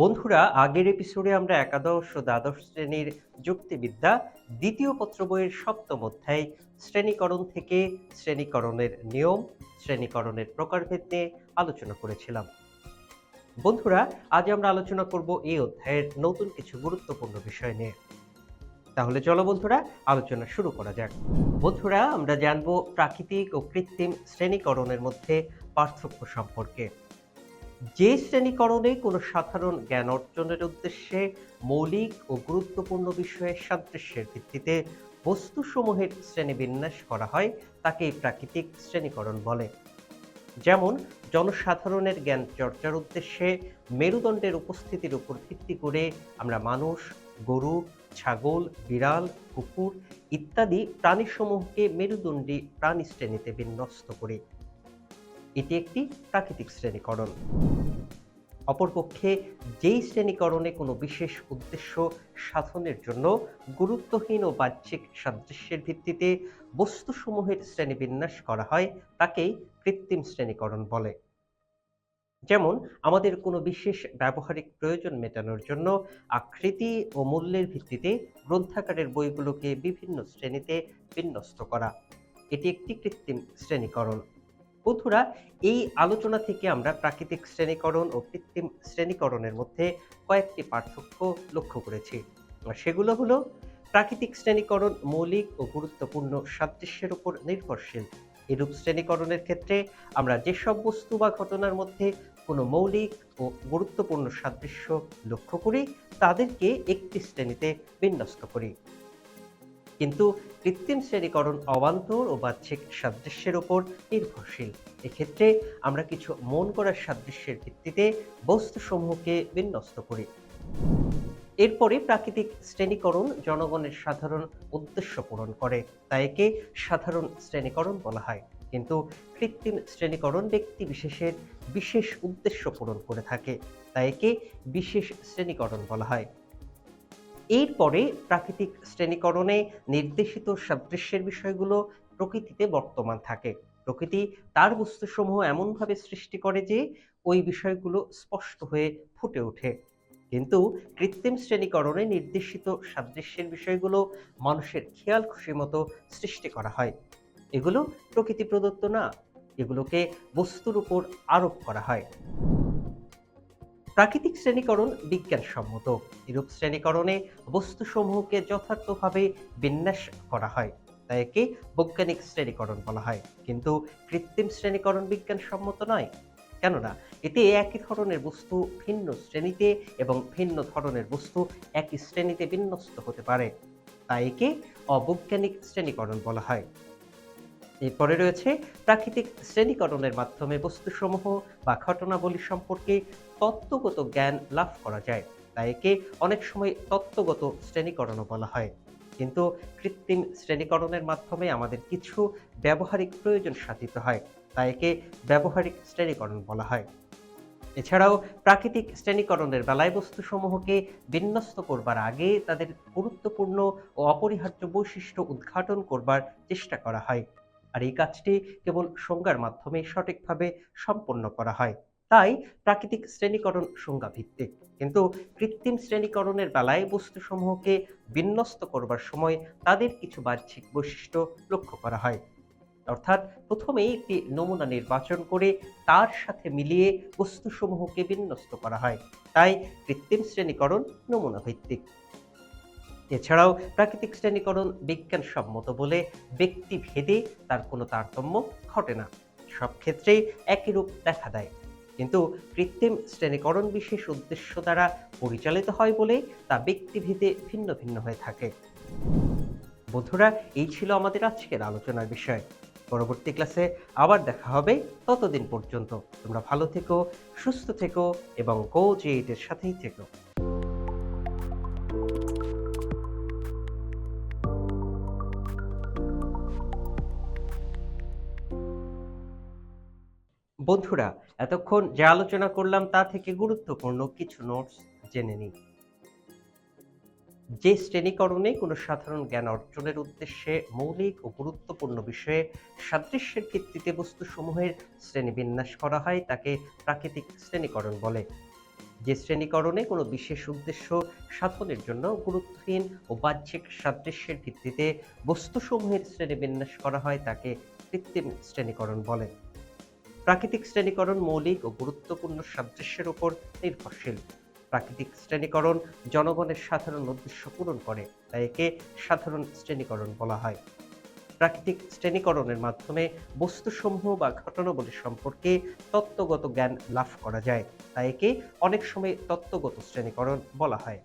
বন্ধুরা, আগের এপিসোডে আমরা একাদশ ও দ্বাদশ শ্রেণির যুক্তিবিদ্যা দ্বিতীয় পত্র বইয়ের সপ্তম অধ্যায়, শ্রেণীকরণ থেকে শ্রেণীকরণের নিয়ম, শ্রেণীকরণের প্রকারভেদ নিয়ে আলোচনা করেছিলাম। বন্ধুরা, আজ আমরা আলোচনা করব এই অধ্যায়ের নতুন কিছু গুরুত্বপূর্ণ বিষয় নিয়ে। তাহলে চলো বন্ধুরা, আলোচনা শুরু করা যাক। বন্ধুরা, আমরা জানব প্রাকৃতিক ও কৃত্রিম শ্রেণীকরণের মধ্যে পার্থক্য সম্পর্কে। যে শ্রেণীকরণে কোনো সাধারণ জ্ঞান অর্জনের উদ্দেশ্যে মৌলিক ও গুরুত্বপূর্ণ বিষয়ের সাদৃশ্যের ভিত্তিতে বস্তুসমূহের শ্রেণীবিন্যাস করা হয়, তাকে প্রাকৃতিক শ্রেণীকরণ বলে। যেমন, জনসাধারণের জ্ঞান চর্চার উদ্দেশ্যে মেরুদণ্ডের উপস্থিতির উপর ভিত্তি করে আমরা মানুষ, গরু, ছাগল, বিড়াল, কুকুর ইত্যাদি প্রাণীসমূহকে মেরুদণ্ডী প্রাণী শ্রেণীতে বিন্যস্ত করি। এটি একটি প্রাকৃতিক শ্রেণীকরণ। অপরপক্ষে যেই শ্রেণীকরণে কোনো বিশেষ উদ্দেশ্য সাধনের জন্য গুরুত্বহীন ও বাহ্যিক সাদৃশ্যের ভিত্তিতে বস্তুসমূহের শ্রেণীবিন্যাস করা হয়, তাকেই কৃত্রিম শ্রেণীকরণ বলে। যেমন, আমাদের কোনো বিশেষ ব্যবহারিক প্রয়োজন মেটানোর জন্য আকৃতি ও মূল্যের ভিত্তিতে গ্রন্থাগারের বইগুলোকে বিভিন্ন শ্রেণীতে বিন্যস্ত করা। এটি একটি কৃত্রিম শ্রেণীকরণ। বন্ধুরা এই আলোচনা থেকে আমরা প্রাকৃতিক শ্রেণীকরণ ও কৃত্রিম শ্রেণীকরণের মধ্যে কয়েকটি পার্থক্য লক্ষ্য করেছি। সেগুলো হলো, প্রাকৃতিক শ্রেণীকরণ মৌলিক ও গুরুত্বপূর্ণ সাদৃশ্যের উপর নির্ভরশীল। এরূপ শ্রেণীকরণের ক্ষেত্রে আমরা যেসব বস্তু বা ঘটনার মধ্যে কোনো মৌলিক ও গুরুত্বপূর্ণ সাদৃশ্য লক্ষ্য করি, তাদেরকে একটি শ্রেণীতে বিন্যস্ত করি। কিন্তু কৃত্রিম শ্রেণীকরণ অবান্তর ও বাহ্যিক সাদৃশ্যের উপর নির্ভরশীল। এক্ষেত্রে আমরা কিছু মন করার সাদৃশ্যের ভিত্তিতে বস্তুসমূহকে বিন্যস্ত করি। এরপরে প্রাকৃতিক শ্রেণীকরণ জনগণের সাধারণ উদ্দেশ্য পূরণ করে তাই একে সাধারণ শ্রেণীকরণ বলা হয়। কিন্তু কৃত্রিম শ্রেণীকরণ ব্যক্তি বিশেষের বিশেষ উদ্দেশ্য পূরণ করে থাকে তাই একে বিশেষ শ্রেণীকরণ বলা হয়। এরপরে প্রাকৃতিক শ্রেণীকরণে নির্দেশিত সাদৃশ্যের বিষয়গুলো প্রকৃতিতে বর্তমান থাকে। প্রকৃতি তার বস্তুসমূহ এমনভাবে সৃষ্টি করে যে ওই বিষয়গুলো স্পষ্ট হয়ে ফুটে ওঠে। কিন্তু কৃত্রিম শ্রেণীকরণে নির্দেশিত সাদৃশ্যের বিষয়গুলো মানুষের খেয়াল খুশি মতো সৃষ্টি করা হয়। এগুলো প্রকৃতি প্রদত্ত না, এগুলোকে বস্তুর উপর আরোপ করা হয়। প্রাকৃতিক শ্রেণীকরণ বিজ্ঞানসম্মত। এরূপ শ্রেণীকরণে বস্তুসমূহকে যথার্থভাবে বিন্যাস করা হয় তাই একে বৈজ্ঞানিক শ্রেণীকরণ বলা হয়। কিন্তু কৃত্রিম শ্রেণীকরণ বিজ্ঞানসম্মত নয়। কেননা, এতে একই ধরনের বস্তু ভিন্ন শ্রেণীতে এবং ভিন্ন ধরনের বস্তু একই শ্রেণীতে বিন্যস্ত হতে পারে। তাই একে অবৈজ্ঞানিক শ্রেণীকরণ বলা হয়। এরপরে রয়েছে প্রাকৃতিক শ্রেণীকরণের মাধ্যমে বস্তুসমূহ বা ঘটনাবলী সম্পর্কে তত্ত্বগত জ্ঞান লাভ করা যায়। তাই একে অনেক সময় তত্ত্বগত শ্রেণীকরণও বলা হয়। কিন্তু কৃত্রিম শ্রেণীকরণের মাধ্যমে আমাদের কিছু ব্যবহারিক প্রয়োজন সাধিত হয় তাই একে ব্যবহারিক শ্রেণীকরণ বলা হয়। এছাড়াও প্রাকৃতিক শ্রেণীকরণের বেলায় বস্তুসমূহকে বিন্যস্ত করবার আগে তাদের গুরুত্বপূর্ণ ও অপরিহার্য বৈশিষ্ট্য উদ্ঘাটন করবার চেষ্টা করা হয়। আর এই কাজটি কেবল সংজ্ঞার মাধ্যমে সঠিকভাবে সম্পন্ন করা হয়। তাই প্রাকৃতিক শ্রেণীকরণ সংজ্ঞা ভিত্তিক কিন্তু কৃত্রিম শ্রেণীকরণের বেলায় বস্তুসমূহকে বিন্যস্ত করবার সময় তাদের কিছু বাহ্যিক বৈশিষ্ট্য লক্ষ্য করা হয়। অর্থাৎ প্রথমেই একটি নমুনা নির্বাচন করে তার সাথে মিলিয়ে বস্তুসমূহকে বিন্যস্ত করা হয়। তাই কৃত্রিম শ্রেণীকরণ নমুনা ভিত্তিক এছাড়াও প্রাকৃতিক শ্রেণীকরণ বিজ্ঞানসম্মত বলে ব্যক্তি ভেদে তার কোনো তারতম্য ঘটে না। সব ক্ষেত্রেই একই রূপ দেখা দেয়। কিন্তু কৃত্রিম শ্রেণীকরণ বিশেষ উদ্দেশ্য দ্বারা পরিচালিত হয় বলে তা ব্যক্তিভেদে ভিন্ন ভিন্ন হয়ে থাকে। বন্ধুরা, এই ছিল আমাদের আজকের আলোচনার বিষয়। পরবর্তী ক্লাসে আবার দেখা হবে ততদিন পর্যন্ত। তোমরা ভালো থেকো, সুস্থ থেকো এবং গো জে এর সাথেই থেকো। বন্ধুরা, এতক্ষণ যে আলোচনা করলাম তা থেকে গুরুত্বপূর্ণ কিছু নোটস জেনে নিই। যে শ্রেণীকরণে কোনো সাধারণ জ্ঞান অর্জনের উদ্দেশ্যে মৌলিক ও গুরুত্বপূর্ণ বিষয়ে সাদৃশ্যের ভিত্তিতে বস্তুসমূহের শ্রেণীবিন্যাস করা হয়, তাকে প্রাকৃতিক শ্রেণীকরণ বলে। যে শ্রেণীকরণে কোনো বিশেষ উদ্দেশ্য সাধনের জন্য গুরুত্বহীন ও বাহ্যিক সাদৃশ্যের ভিত্তিতে বস্তুসমূহের শ্রেণীবিন্যাস করা হয়, তাকে কৃত্রিম শ্রেণীকরণ বলে। প্রাকৃতিক শ্রেণীকরণ মৌলিক ও গুরুত্বপূর্ণ সাদৃশ্যের উপর নির্ভরশীল। প্রাকৃতিক শ্রেণীকরণ জনগণের সাধারণ উদ্দেশ্য পূরণ করে, তাই একে সাধারণ শ্রেণীকরণ বলা হয়। প্রাকৃতিক শ্রেণীকরণের মাধ্যমে বস্তুসমূহ বা ঘটনাবলী সম্পর্কে তত্ত্বগত জ্ঞান লাভ করা যায়, তাই একে অনেক সময় তত্ত্বগত শ্রেণীকরণ বলা হয়।